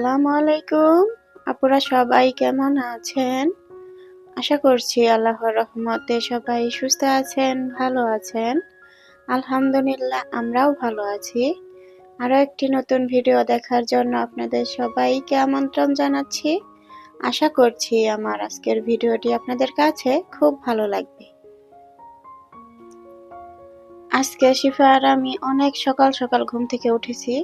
আসসালামু আলাইকুম। আপুরা সবাই কেমন আছেন? আশা করছি আল্লাহর রহমতে সবাই সুস্থ আছেন, ভালো আছেন। আলহামদুলিল্লাহ, আমরাও ভালো আছি। আরও একটি নতুন ভিডিও দেখার জন্য আপনাদের সবাইকে আমন্ত্রণ জানাচ্ছি। আশা করছি আমার আজকের ভিডিওটি আপনাদের কাছে খুব ভালো লাগবে। আজকে শিফা আর আমি অনেক সকাল সকাল ঘুম থেকে উঠেছি।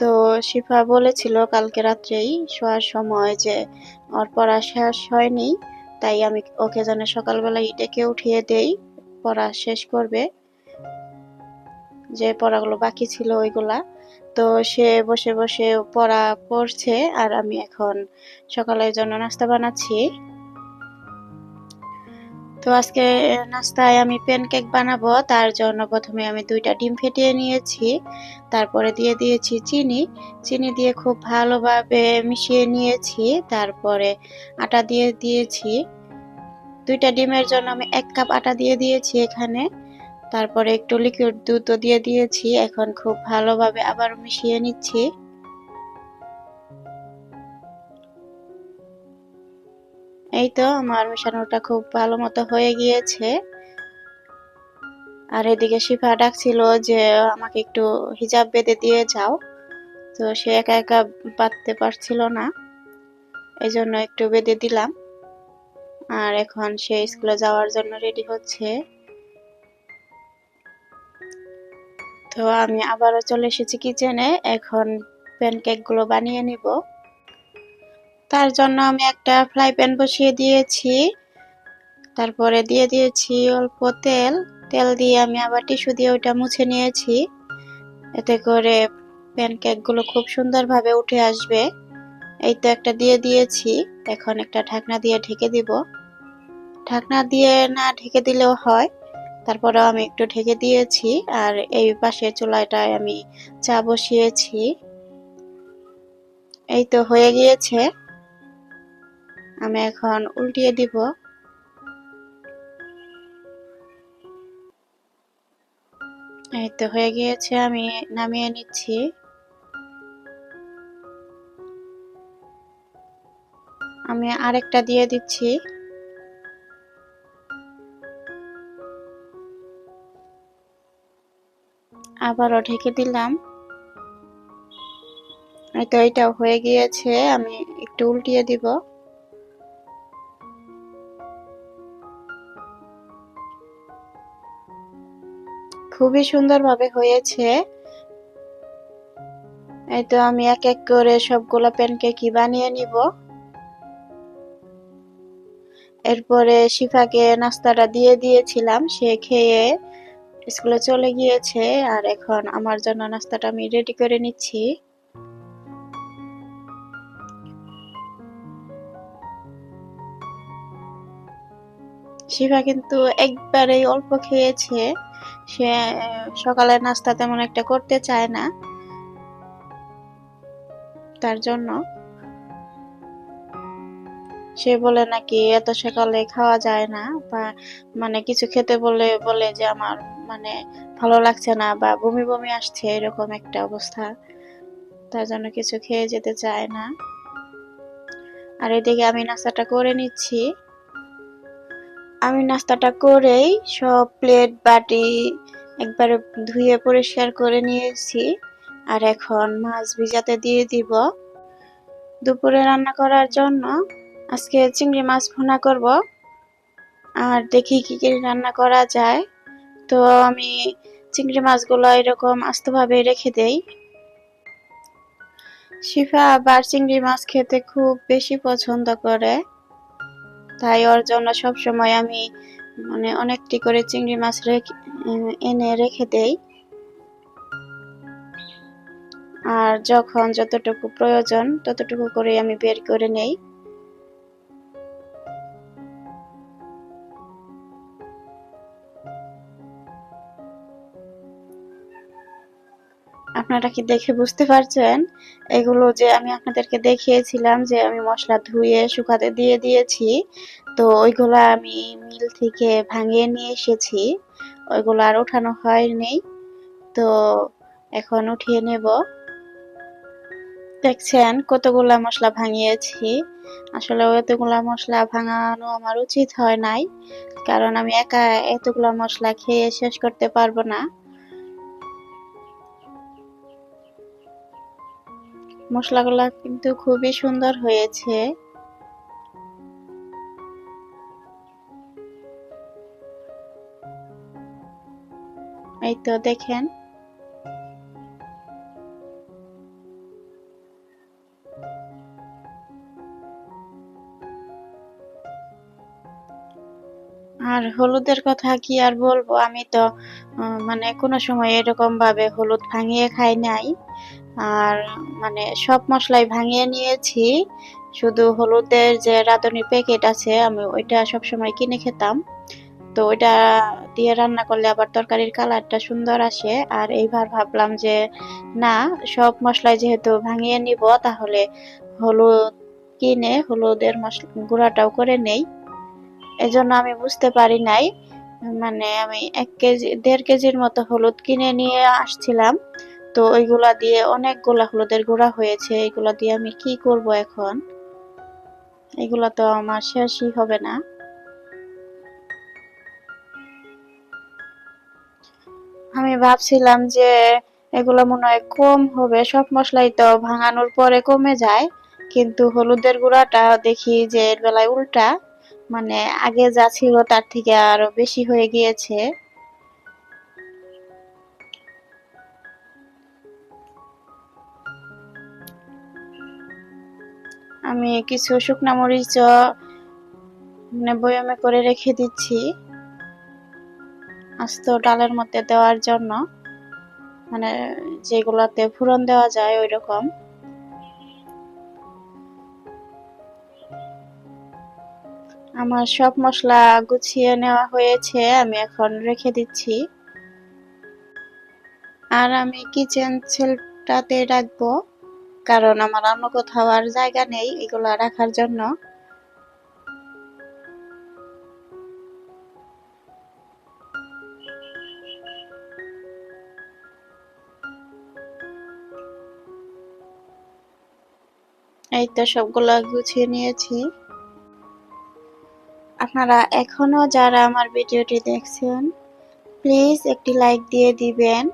তো শিফা বলেছিল কালকে রাত্রেই শোয়ার সময় যে ওর পড়া শেষ হয়নি, তাই আমি ওকে যেন সকালবেলায় ডেকে উঠিয়ে দেই, পড়া শেষ করবে। যে পড়াগুলো বাকি ছিল ওইগুলা। তো সে বসে বসে পড়া পড়ছে আর আমি এখন সকালের জন্য নাস্তা বানাচ্ছি। তো আজকে নাস্তায় আমি প্যানকেক বানাবো। তার জন্য প্রথমে আমি দুইটা ডিম ফেটিয়ে নিয়েছি। তারপরে দিয়ে দিয়েছি চিনি। চিনি দিয়ে খুব ভালোভাবে মিশিয়ে নিয়েছি। তারপরে আটা দিয়ে দিয়েছি। দুইটা ডিমের জন্য আমি এক কাপ আটা দিয়ে দিয়েছি এখানে। তারপরে একটু লিকুইড দুধও দিয়ে দিয়েছি। এখন খুব ভালোভাবে আবার মিশিয়ে নিচ্ছি। এই তো, আমার মেশানোটা খুব ভালো মতো হয়ে গিয়েছে। আর এদিকে শিফা ডাকছিল যে, আমাকে একটু হিজাব বেঁধে দিয়ে যাও। তো সে একা একা বাঁধতে পারছিল না এই জন্য একটু বেঁধে দিলাম। আর এখন সে স্কুলে যাওয়ার জন্য রেডি হচ্ছে। তো আমি আবারও চলে এসেছি কিচেনে। এখন প্যানকেকগুলো বানিয়ে নিব। তার জন্য আমি একটা ফ্রাই প্যান বসিয়ে দিয়েছি। তারপরে দিয়ে দিয়েছি অল্প তেল। তেল দিয়ে আমি আবার টিস্যু দিয়ে ওইটা মুছে নিয়েছি। এতে করে প্যানকেকগুলো খুব সুন্দরভাবে উঠে আসবে। এই তো একটা দিয়ে দিয়েছি। এখন একটা ঢাকনা দিয়ে ঢেকে দিব। ঢাকনা দিয়ে না ঢেকে দিলেও হয়। তারপরে আমি একটু ঢেকে দিয়েছি। আর এই পাশে চুলাটায় আমি চা বসিয়েছি। এই তো হয়ে গিয়েছে। আমি এখন উল্টিয়ে দিব। এই তো হয়ে গিয়েছে, আমি নামিয়ে নিচ্ছি। আমি আরেকটা দিয়ে দিচ্ছি। আবারও ঢেকে দিলাম। এই তো এটাও হয়ে গিয়েছে, আমি একটু উল্টিয়ে দিব। খুবই সুন্দরভাবে হয়েছে। এই তো আমি এক এক করে সবগুলো প্যানকেকই বানিয়ে নিব। এরপরে শিফাকে নাস্তাটা দিয়ে দিয়েছিলাম, সে খেয়ে স্কুলে চলে গিয়েছে আর এখন আমার জন্য নাস্তাটা আমি রেডি করে নিচ্ছি। শিফা কিন্তু একবারেই অল্প খেয়েছে। সে সকালের নাস্তা তেমন একটা করতে চায় না। তার জন্য। সে বলে নাকি, এত সকালে খাওয়া যায় না, বা মানে কিছু খেতে বলে বলে যে আমার মানে ভালো লাগছে না, বা বমি বমি আসছে, এরকম একটা অবস্থা। তার জন্য কিছু খেয়ে যেতে চায় না। আর এদিকে আমি নাস্তাটা করে নিচ্ছি। আমি নাস্তাটা করেই সব প্লেট, বাটি একবারে ধুয়ে পরিষ্কার করে নিয়েছি। আর এখন মাছ ভিজাতে দিয়ে দিব। দুপুরে রান্না করার জন্য আজকে চিংড়ি মাছ ভুনা করব। আর দেখি কি কি রান্না করা যায়। তো আমি চিংড়ি মাছগুলো এরকম আস্তভাবে রেখে দেই। শিফা আবার চিংড়ি মাছ খেতে খুব বেশি পছন্দ করে। তাই ওর জন্য সবসময় আমি মানে অনেকটি করে চিংড়ি মাছ রেখে এনে রেখে দেই। আর যখন যতটুকু প্রয়োজন ততটুকু করে আমি বের করে নেই। আপনারা কি দেখে বুঝতে পারছেন? এগুলো যে আমি আপনাদেরকে দেখিয়েছিলাম যে আমি মশলা ধুয়ে, শুকাতে দিয়ে দিয়েছি, তো ওইগুলো আমি মিল থেকে ভাঙিয়ে নিয়ে এসেছি। ওইগুলো আর ওঠানো হয়নি। তো এখন উঠিয়ে নেব। দেখছেন কতগুলা মশলা ভাঙিয়েছি? আসলে এতগুলা মশলা ভাঙানো আমার উচিত হয় নাই, কারণ আমি একা এতগুলা মশলা খেয়ে শেষ করতে পারব না। মশলাগুলা কিন্তু খুবই সুন্দর হয়েছে। এই তো দেখেন। আর হলুদের কথা কি আর বলব? আমি তো মানে কোনো সময় এরকম ভাবে হলুদ ভাঙিয়ে খাই নাই। আর মানে সব মশলাই ভাঙিয়ে নিয়েছি। শুধু হলুদের যে রাঁধুনি প্যাকেট আছে, আমি ওইটা সব সময় কিনে খেতাম। তো ওইটা দিয়ে রান্না করলে আবার তরকারির কালারটা সুন্দর আসে। আর এইবার ভাবলাম যে, না, সব মশলাই যেহেতু ভাঙিয়ে নিব, তাহলে হলুদ কিনে হলুদের মশলা গুঁড়াটাও করে নেই। এজন্য আমি বুঝতে পারি নাই। মানে আমি এক কেজি, দেড় কেজির মতো হলুদ কিনে নিয়ে আসছিলাম। তো ওইগুলা দিয়ে অনেকগুলা হলুদের গুঁড়া হয়েছে, এগুলা দিয়ে আমি কি করব এখন? এগুলা তো আমার শেষই হবে না। আমি ভাবছিলাম যে এগুলো মনে হয় কম হবে, সব মশলাই তো ভাঙানোর পরে কমে যায়, কিন্তু হলুদের গুঁড়াটা দেখি যে এর বেলায় উল্টা মানে আগে যা ছিল তার থেকে আরও বেশি হয়ে গিয়েছে। আমি কিছু শুকনা মরিচ মানে বয়ামে করে রেখে দিচ্ছি। আস্ত ডালের মধ্যে দেওয়ার জন্য। মানে যেগুলাতে ফুরন দেওয়া যায় ওই রকম আমার সব মশলা গুছিয়ে নেওয়া হয়েছে, আমি এখন রেখে দিচ্ছি। আর আমি কিচেন সেলফটাতে রাখব। কারণ আমার অন্য কোথাও আর জায়গা নেই এগুলা রাখার জন্য। এই তো সবগুলো গুছিয়ে নিয়েছি। আপনারা এখনও যারা আমার ভিডিওটি দেখছেন, প্লিজ একটি লাইক দিয়ে দিবেন।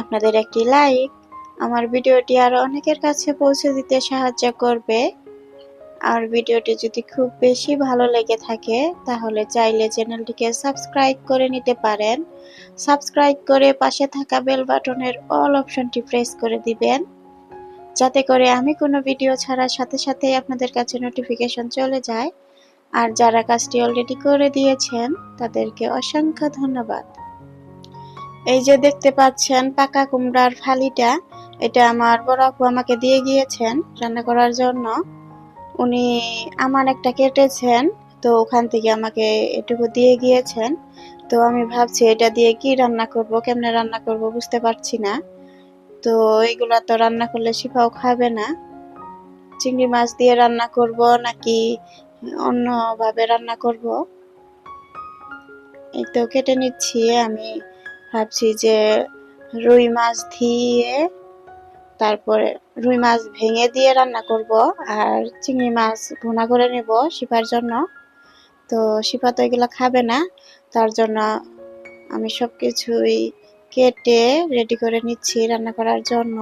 আপনাদের একটি লাইক। আমার ভিডিওটি আরও অনেকের কাছে পৌঁছে দিতে সাহায্য করবে। আর ভিডিওটি যদি খুব বেশি ভালো লেগে থাকে, তাহলে চাইলে চ্যানেলটিকে সাবস্ক্রাইব করে নিতে পারেন। সাবস্ক্রাইব করে পাশে থাকা বেল বাটনের অল অপশনটি প্রেস করে দিবেন। যাতে করে আমি কোনো ভিডিও ছাড়ার সাথে সাথেই আপনাদের কাছে নোটিফিকেশন চলে যায়। আর যারা কাজটি অলরেডি করে দিয়েছেন, তাদেরকে অসংখ্য ধন্যবাদ। এই যে দেখতে পাচ্ছেন পাকা কুমড়ার ফালিটা এটা আমার বড় আপু আমাকে দিয়ে গিয়েছেন রান্না করার জন্য। উনি আমার একটা কেটেছেন, তো ওখান থেকে আমাকে এটুকু দিয়ে গিয়েছেন। তো আমি ভাবছি এটা দিয়ে কি রান্না করব, কেমনে রান্না করব বুঝতে পারছি না। তো এইগুলা তো রান্না করলে শিফাও খাবে না। চিংড়ি মাছ দিয়ে রান্না করব নাকি অন্যভাবে রান্না করব? এই তো কেটে নিচ্ছি, আমি ভাবছি যে রুই মাছ দিয়ে তারপরে রুই মাছ ভেঙে দিয়ে রান্না করব আর চিংড়ি মাছ ভুনা করে নেব শিপার জন্য। তো শিপা তো এগুলো খাবে না, তার জন্য আমি সব কিছুই কেটে রেডি করে নিচ্ছি রান্না করার জন্য।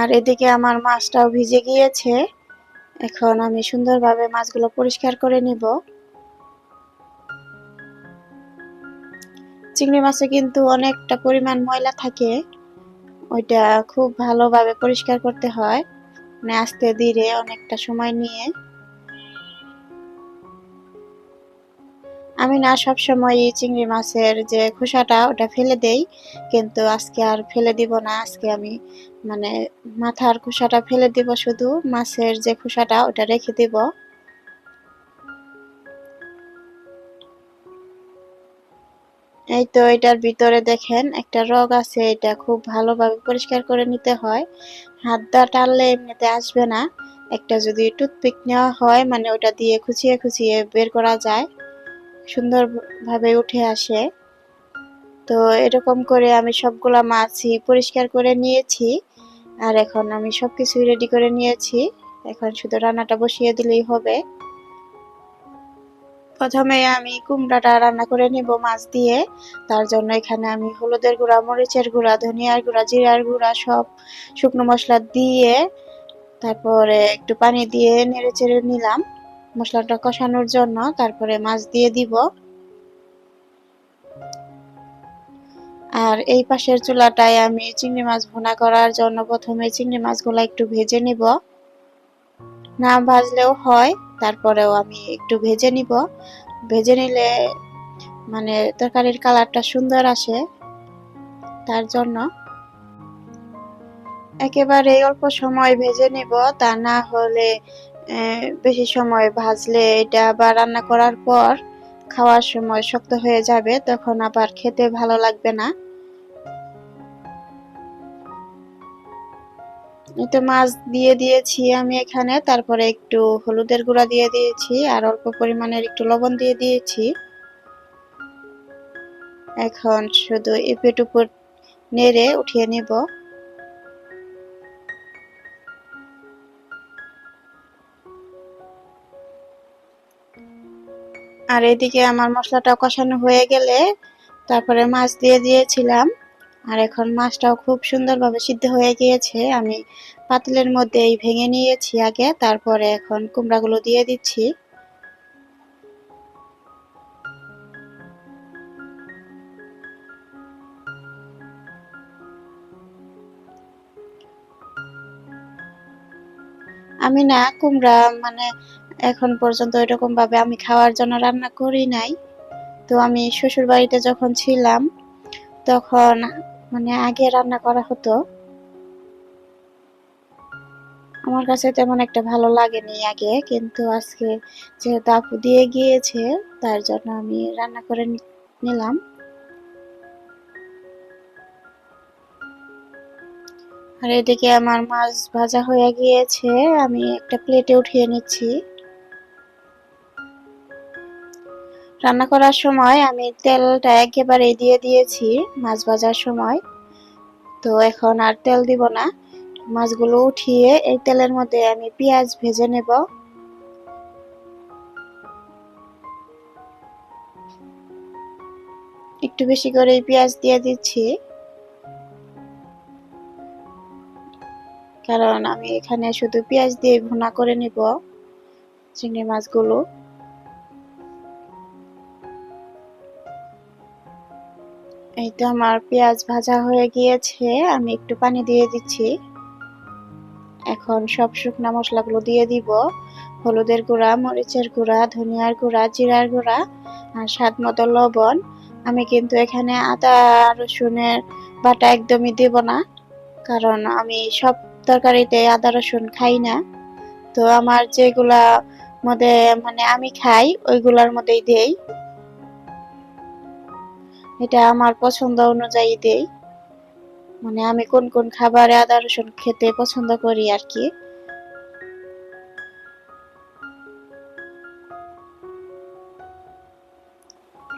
আর এদিকে আমার মাছটাও ভিজে গিয়েছে, এখন আমি সুন্দরভাবে মাছগুলো পরিষ্কার করে নিব। চিংড়ি মাছে কিন্তু অনেকটা পরিমাণ ময়লা থাকে, ওইটা খুব ভালোভাবে পরিষ্কার করতে হয় মানে আস্তে ধীরে অনেকটা সময় নিয়ে। আমি না সব সময় চিংড়ি মাছের যে খোসাটা, ওটা ফেলে দেই, কিন্তু আজকে আর ফেলে দিব না, আজকে আমি মানে মাথার খোসাটা ফেলে দিব শুধু, মাছের যে খোসাটা, ওটা রেখে দিব। এই তো এটার ভিতরে দেখেন, একটা রগ আছে এটা খুব ভালোভাবে পরিষ্কার করে নিতে হয়। হাত দা টানলে এমনিতে আসবে না। একটা যদি টুথপিক নেওয়া হয় মানে ওটা দিয়ে খুচিয়ে খুচিয়ে বের করা যায়, সুন্দরভাবে উঠে আসে। তো এরকম করে আমি সবগুলা মাছই পরিষ্কার করে নিয়েছি, আর এখন আমি সবকিছুই রেডি করে নিয়েছি। এখন শুধু রান্নাটা বসিয়ে দিলেই হবে। প্রথমে আমি কুমড়াটা রান্না করে নিব মাছ দিয়ে। তার জন্য এখানে আমি হলুদের গুঁড়া, মরিচের গুঁড়া, ধনিয়ার গুঁড়া, জিরার গুঁড়া সব শুকনো মশলা দিয়ে তারপরে একটু পানি দিয়ে নেড়ে চেড়ে নিলাম মশলাটা কষানোর জন্য। তারপরে মাছ দিয়ে দিব। আর এই পাশের চুলাটায় আমি চিংড়ি মাছ ভুনা করার জন্য প্রথমে চিংড়ি মাছগুলো একটু ভেজে নিব। না ভাজলেও হয়। তারপরেও আমি একটু ভেজে নিব। ভেজে নিলে মানে তরকারির কালারটা সুন্দর আসে তার জন্য। একেবারে অল্প সময় ভেজে নিব, তা না হলে বেশি সময় ভাজলে এটা আবার রান্না করার পর খাওয়ার সময় শক্ত হয়ে যাবে, তখন আবার খেতে ভালো লাগবে না। তো মাছ দিয়ে দিয়েছি আমি এখানে, তারপরে একটু হলুদের গুঁড়া দিয়ে দিয়েছি আর অল্প পরিমাণের একটু লবণ দিয়ে দিয়েছি। এখন শুধু এপেট উপর নেড়ে উঠিয়ে নেব। আর এদিকে আমার মশলাটা কষানো হয়ে গেলে তারপরে মাছ দিয়ে দিয়েছিলাম। আর এখন মাছটাও খুব সুন্দরভাবে সিদ্ধ হয়ে গিয়েছে। আমি পাতিলের মধ্যে এই ভেঙে নিয়েছি আগে, তারপরে এখন কুমড়াগুলো দিয়ে দিচ্ছি। আমি না কুমড়া মানে এখন পর্যন্ত এরকম ভাবে আমি খাওয়ার জন্য রান্না করি নাই। তো আমি শ্বশুর বাড়িতে যখন ছিলাম, তখন মানে আগে রান্না করা হতো। আমার কাছে তেমন একটা ভালো লাগেনি আগে, কিন্তু আজকে যেহেতু আপু দিয়ে গিয়েছে, তার জন্য আমি রান্না করে নিলাম। আর এদিকে আমার মাছ ভাজা হয়ে গিয়েছে, আমি একটা প্লেটে উঠিয়ে নিচ্ছি। রান্না করার সময় আমি তেলটা একেবারে দিয়ে দিয়েছি মাছ ভাজার সময়। তো এখন আর তেল দিব না। মাছগুলো উঠিয়ে এই তেলের মধ্যে আমি পেঁয়াজ ভেজে নেব। একটু বেশি করে পেঁয়াজ দিয়ে দিচ্ছি। কারণ আমি এখানে শুধু পেঁয়াজ দিয়ে ভুনা করে নিব চিংড়ি মাছগুলো। এই তো আমার পেঁয়াজ ভাজা হয়ে গিয়েছে, আমি একটু পানি দিয়ে দিচ্ছি। এখন সব শুকনো মশলাগুলো দিয়ে দিব। হলুদের গুঁড়া, মরিচের গুঁড়া, ধনিয়ার গুঁড়া, জিরার গুঁড়া আর স্বাদ মতো লবণ। আমি কিন্তু এখানে আদা, রসুনের বাটা একদমই দেব না, কারণ আমি সব তরকারিতে আদা, রসুন খাই না। তো আমার যেগুলা মধ্যে মানে আমি খাই, ওইগুলার মধ্যেই দেই। এটা আমার পছন্দ অনুযায়ী দেই। মানে আমি কোন কোন খাবারে আদা রসুন খেতে পছন্দ করি আর কি।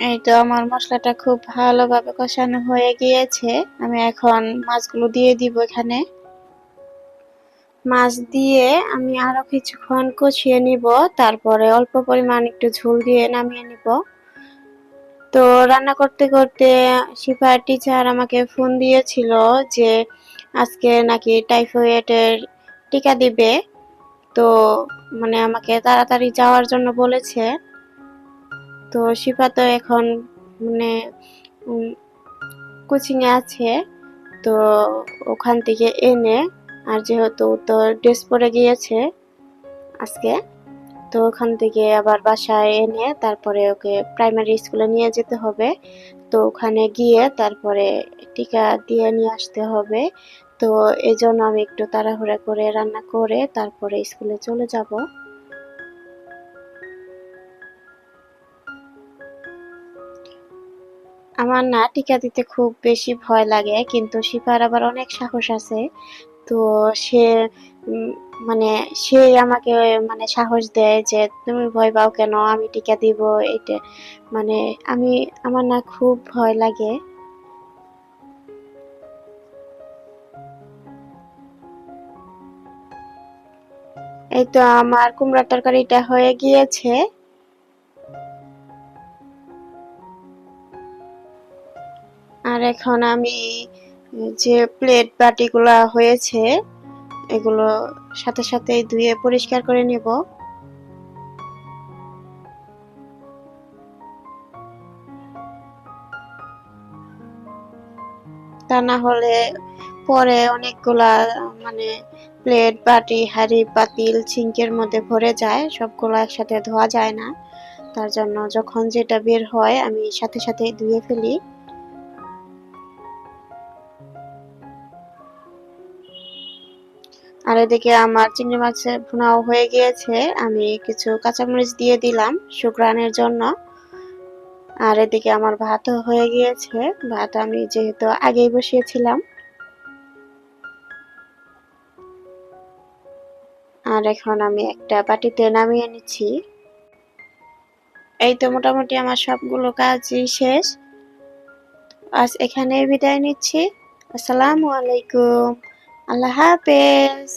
এই তো আমার মশলাটা খুব ভালোভাবে কষানো হয়ে গিয়েছে। আমি এখন মাছগুলো দিয়ে দিব এখানে। মাছ দিয়ে আমি আরও কিছুক্ষণ কষিয়ে নিব, তারপরে অল্প পরিমাণ একটু ঝোল দিয়ে নামিয়ে নিব। তো রান্না করতে করতে শিফার টিচার আমাকে ফোন দিয়েছিল যে আজকে নাকি টাইফয়েডের টিকা দিবে। তো মানে আমাকে তাড়াতাড়ি যাওয়ার জন্য বলেছে। তো শিফা তো এখন মানে কোচিংয়ে আছে। তো ওখান থেকে এনে আর যেহেতু তো ড্রেস পরে গিয়েছে আজকে তো ওখান থেকে আবার বাসায় এনে তারপরে ওকে প্রাইমারি স্কুলে নিয়ে যেতে হবে। তো ওখানে গিয়ে তারপরে টিকা দিয়ে নিয়ে আসতে হবে। তো এই জন্য আমি একটু তাড়াহুড়া করে রান্না করে তারপরে স্কুলে চলে যাব। আমার না টিকা দিতে খুব বেশি ভয় লাগে, কিন্তু শিফার আবার অনেক সাহস আছে। তো সে মানে সে আমাকে মানে সাহস দেয় যে তুমি ভয় পাও কেন, আমি টিকা দিব এটা মানে আমি, আমার না খুব ভয় লাগে। এই তো আমার কুমড়া তরকারিটা হয়ে গিয়েছে। আর এখন আমি যে প্লেট বাটিগুলা হয়েছে এগুলো সাথে সাথে ধুয়ে পরিষ্কার করে নিব। তা না হলে পরে অনেকগুলা মানে প্লেট, বাটি, হাঁড়ি, পাতিল, সিঙ্কের মধ্যে ভরে যায়, সবগুলো একসাথে ধোয়া যায় না। তার জন্য যখন যেটা বের হয়, আমি সাথে সাথে ধুয়ে ফেলি। আর এদিকে আমার চিংড়ি মাছের ভুনাও হয়ে গিয়েছে। আমি কিছু কাঁচামরিচ দিয়ে দিলাম শুক্রানের জন্য। আর এদিকে আমার ভাতও হয়ে গিয়েছে। ভাত আমি যেহেতু আগেই বসিয়েছিলাম। আর এখন আমি একটা বাটিতে নামিয়ে নিচ্ছি। এই তো মোটামুটি আমার সবগুলো কাজই শেষ। আজ এখানে বিদায় নিচ্ছি। আসসালামু আলাইকুম। আল্লাহ হাফেজ।